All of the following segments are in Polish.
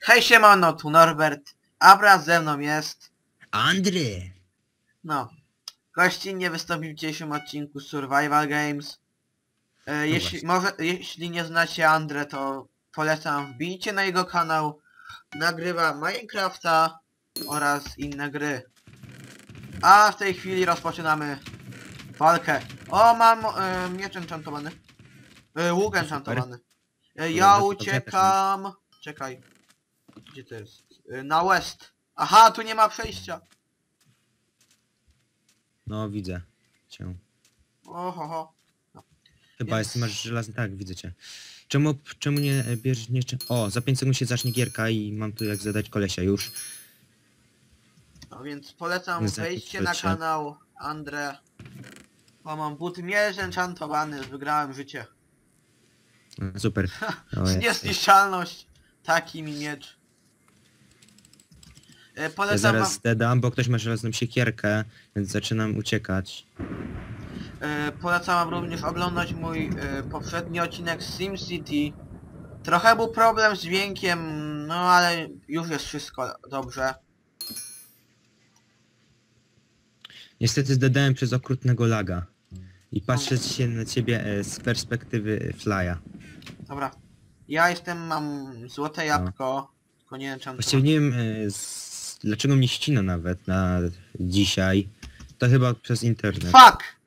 Hej siemano, tu Norbert, a wraz ze mną jest, Andry! no, gościnnie wystąpił w dzisiejszym odcinku Survival Games. E, jeśli, może, jeśli nie znacie Andre, to polecam wbijcie na jego kanał. Nagrywa Minecrafta oraz inne gry. A w tej chwili rozpoczynamy walkę. O, mam e, miecz enchantowany. E, łuk enchantowany. E, ja uciekam... Czekaj. Gdzie to jest? E, na west. Aha, tu nie ma przejścia. No widzę cię. Oho, Chyba Jest. jest, masz żelazny, tak widzę cię. Czemu, czemu nie e, bierzesz jeszcze... O, za 5 sekund się zacznie gierka i mam tu jak zadać kolesia już. No więc polecam wejście na kanał Andre. Bo mam but mierz enchantowany, wygrałem życie. Super. O, jest. Niezniszczalność. Taki mi miecz. E, Polecam zaraz wam, zdedam, bo ktoś ma żelazną siekierkę, więc zaczynam uciekać. e, polecam wam również oglądać mój e, poprzedni odcinek z SimCity. Trochę był problem z dźwiękiem, no ale już jest wszystko dobrze. Niestety zdedałem przez okrutnego laga. I patrzę się na ciebie e, z perspektywy flya. Dobra. Ja jestem, mam złote jabłko, tylko nie enchantowane. Właściwie nie wiem e, z... dlaczego mnie ścina nawet na dzisiaj. To chyba przez internet. Fuck!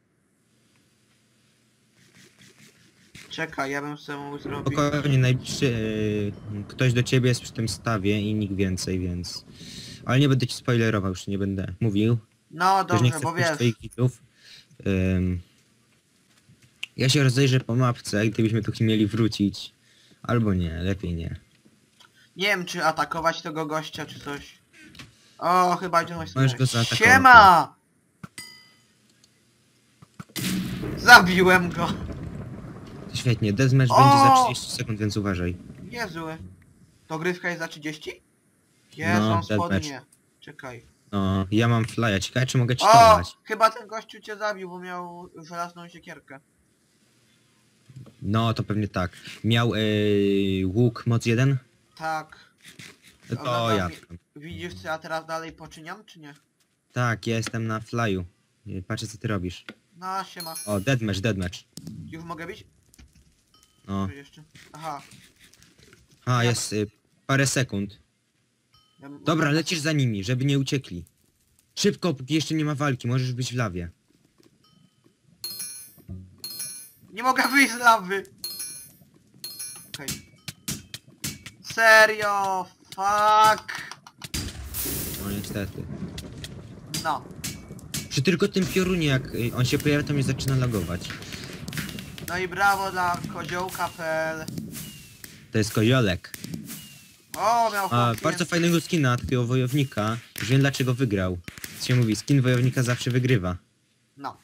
Czekaj, ja bym sobie mógł zrobić... Spokojnie, najbliższy e, ktoś do ciebie jest przy tym stawie i nikt więcej, więc... Ale nie będę ci spoilerował, już nie będę mówił. No Też nie dobrze, chcę bo wiesz... twoich widzów. Ym, ja się rozejrzę po mapce, gdybyśmy tu mieli wrócić. Albo nie, lepiej nie. Nie wiem, czy atakować tego gościa, czy coś. O, chyba idzie coś Możesz go zaatakować. Siema! Zabiłem go! To świetnie, deathmatch O! będzie za 30 sekund, więc uważaj. Niezły. To grywka jest za 30? Jezu, No, no, deathmatch. spodnie. Czekaj. No, ja mam flya, ciekawe czy mogę ci O! dawać. Chyba ten gościu cię zabił, bo miał żelazną siekierkę. No, to pewnie tak. Miał yy, łuk moc 1? Tak. To ja. Widzisz co ja teraz dalej poczyniam, czy nie? Tak, ja jestem na flyu. Patrzę co ty robisz. No, siema. O, deathmatch, deathmatch. Już mogę bić? No. Jeszcze? Aha. A, jest y, parę sekund. Ja Dobra, lecisz za nimi, żeby nie uciekli. Szybko, póki jeszcze nie ma walki, możesz być w lawie. Nie mogę wyjść z lawy! Okej. Serio? Fuck! No niestety. No. Przy tylko tym piorunie, jak y, on się pojawia, to mnie zaczyna lagować. No i brawo dla koziołka.pl To jest koziolek. O, miał A, chłopie. bardzo fajnego skina takiego wojownika. Już wiem dlaczego wygrał. Co się mówi, skin wojownika zawsze wygrywa. No.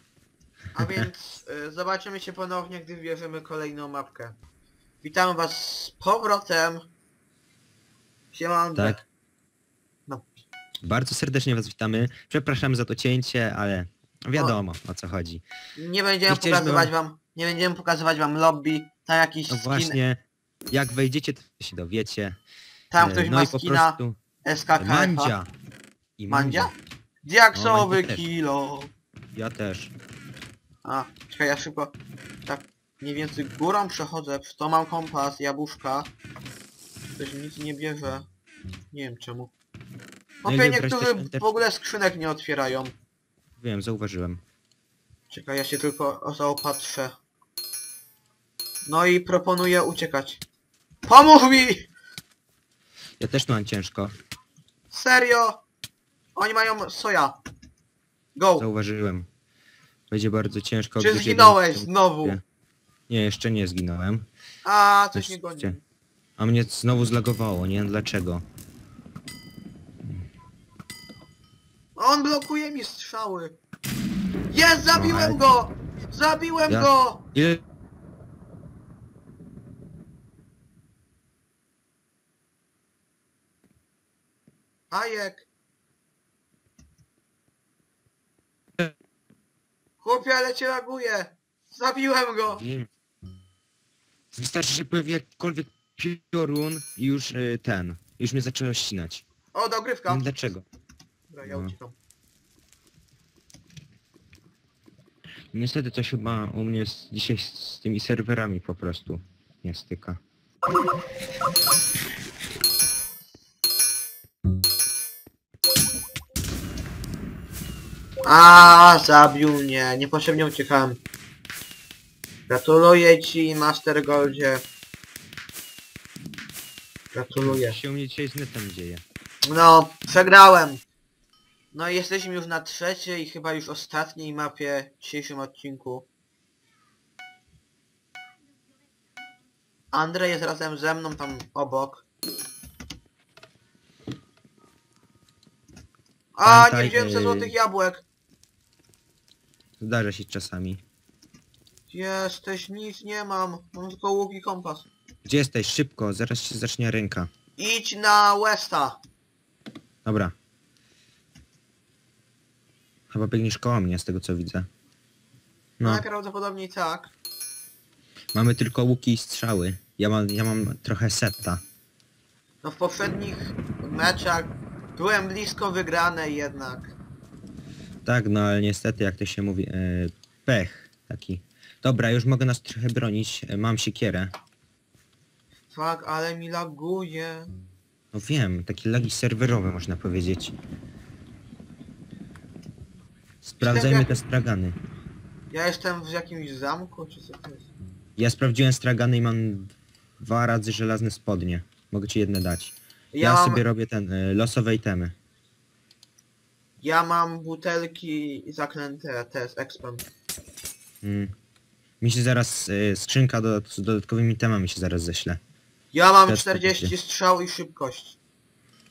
A więc y, zobaczymy się ponownie, gdy wbierzemy kolejną mapkę. Witamy was z powrotem. Siema Tak? No. Bardzo serdecznie was witamy. Przepraszamy za to cięcie, ale wiadomo o co chodzi. Nie będziemy pokazywać wam... Nie będziemy pokazywać wam lobby. Tam jakiś No skin... właśnie, jak wejdziecie, to się dowiecie. Tam E, ktoś no ma skina prostu SKKF. Mandzia. I Mandzia? Diaksowy też. kilo. Ja też. A, czekaj, ja szybko... Tak, mniej więcej górą przechodzę, to mam kompas, jabłuszka. Ktoś nic nie bierze. Nie wiem czemu. No i Opie, wybrać niektórzy też- w ogóle skrzynek nie otwierają. Wiem, zauważyłem. Czekaj, ja się tylko zaopatrzę. No i proponuję uciekać. Pomóż mi! Ja też mam ciężko. Serio! Oni mają soja. Go! Zauważyłem. Będzie bardzo ciężko. Czy gdyż zginąłeś znowu? Nie, jeszcze nie zginąłem. A, coś Coś nie goni. cię- A mnie znowu zlagowało, nie wiem dlaczego. On blokuje mi strzały. Jest, zabiłem go! Zabiłem Ja- go! Ile... Ajek! Chłopie, ale cię laguje! Zabiłem go! Wystarczy, że pojawi jakkolwiek piorun i już y, ten. Już mnie zaczęło ścinać. O, dogrywka. Nie wiem dlaczego. Dobra, ja No. uciekam. Niestety coś chyba u mnie z, dzisiaj z tymi serwerami po prostu nie styka. A, zabił mnie. Niepotrzebnie uciekałem. Gratuluję ci, Master Goldzie. Gratuluję. Co się u mnie dzisiaj z netem dzieje? No, przegrałem. No i jesteśmy już na trzeciej, chyba już ostatniej mapie w dzisiejszym odcinku. Andrzej jest razem ze mną tam obok. A, Pamiętaj, nie wziąłem ze yy, złotych jabłek. Zdarza się czasami. Jesteś, nic nie mam. Mam tylko łuk i kompas. Gdzie jesteś? Szybko, zaraz się zacznie ręka. Idź na Westa. Dobra. Chyba biegniesz koło mnie z tego co widzę. No, Tak, prawdopodobnie tak. mamy tylko łuki i strzały. Ja mam, ja mam trochę seta. No w poprzednich meczach byłem blisko wygranej jednak. Tak, no ale niestety jak to się mówi, e, pech taki. Dobra, już mogę nas trochę bronić. E, mam siekierę. Fuck, ale mi laguje. No wiem, takie lagi serwerowe można powiedzieć. Sprawdzajmy te stragany. Ja jestem w jakimś zamku, czy co to jest? Ja sprawdziłem stragany i mam dwa razy żelazne spodnie. Mogę ci jedne dać. Ja, Ja, mam, sobie robię ten, y, losowe itemy. ja mam butelki zaklęte te z expem. Mm. Mi się zaraz y, skrzynka do, z dodatkowymi temami się zaraz ześle. Ja mam Też 40 kupicie. strzał i szybkość.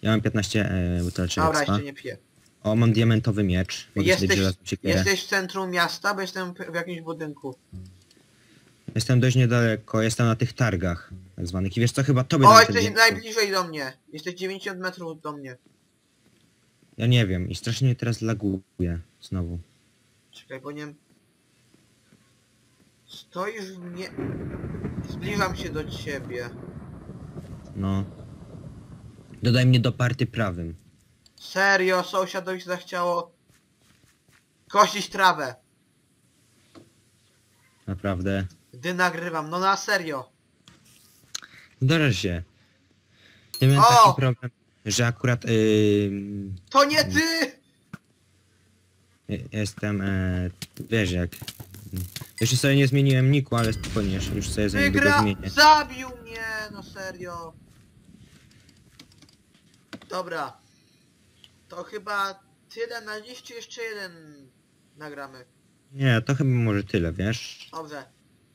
Ja mam 15 y, buteleczek Dobra, jeszcze nie piję. O, mam diamentowy miecz. Mogę sobie Jesteś, siekierę. jesteś w centrum miasta, bo jestem w jakimś budynku. Jestem dość niedaleko, jestem na tych targach tak zwanych. I wiesz co, chyba tobie O, dam ten jesteś diament. najbliżej do mnie. Jesteś 90 metrów do mnie. Ja nie wiem i strasznie teraz laguje znowu. Czekaj, bo nie. Stoisz w mnie... Zbliżam się do ciebie. No. Dodaj mnie do party prawym. Serio, sąsiadowi się zachciało... Kosić trawę. Naprawdę. Gdy nagrywam, no na serio. Zdarza się. Ja miałem O! taki problem, że akurat yy, To nie ty! jestem, e, wiesz jak... Jeszcze sobie nie zmieniłem niku, ale spokojnie, już sobie za niedługo Wygra... zmienię. Zabił mnie, no serio. Dobra. To chyba tyle na dziś, czy jeszcze jeden nagramy? Nie, to chyba może tyle, wiesz? Dobrze.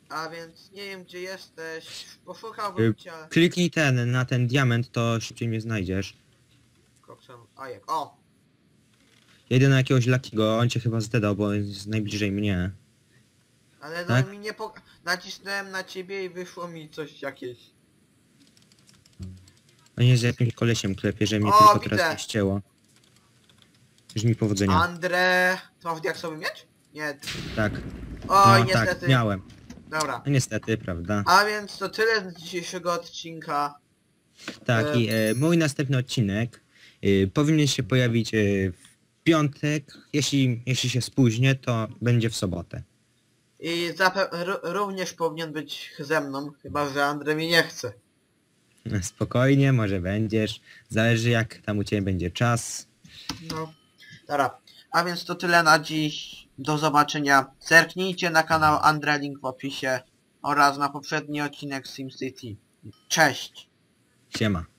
A więc nie wiem gdzie jesteś. Poszukałbym Y, cię. Kliknij ten, na ten diament, to szybciej mnie znajdziesz. Koksem. A jak? O! Jedę na jakiegoś Lakiego, on cię chyba zdedał, bo jest najbliżej mnie. Ale no Tak? mi nie. Nacisnąłem na ciebie i wyszło mi coś jakieś. On jest z jakimś kolesiem klepie, że mnie O, tylko widzę. teraz nie ścięło. Już mi powodzenia. Andre... To masz diaksowy miecz? Nie. Tak, Oj, no niestety. tak, miałem. Dobra. No niestety, prawda. A więc to tyle z dzisiejszego odcinka. Tak, e, i e, mój następny odcinek e, powinien się pojawić e, w piątek. Jeśli, jeśli się spóźnię, to będzie w sobotę. I zape- również powinien być ze mną, chyba że Andre mi nie chce. Spokojnie, może będziesz. Zależy jak tam u Ciebie będzie czas. No. Dobra. A więc to tyle na dziś. Do zobaczenia. Zerknijcie na kanał Andre link w opisie oraz na poprzedni odcinek SimCity. Cześć! Siema.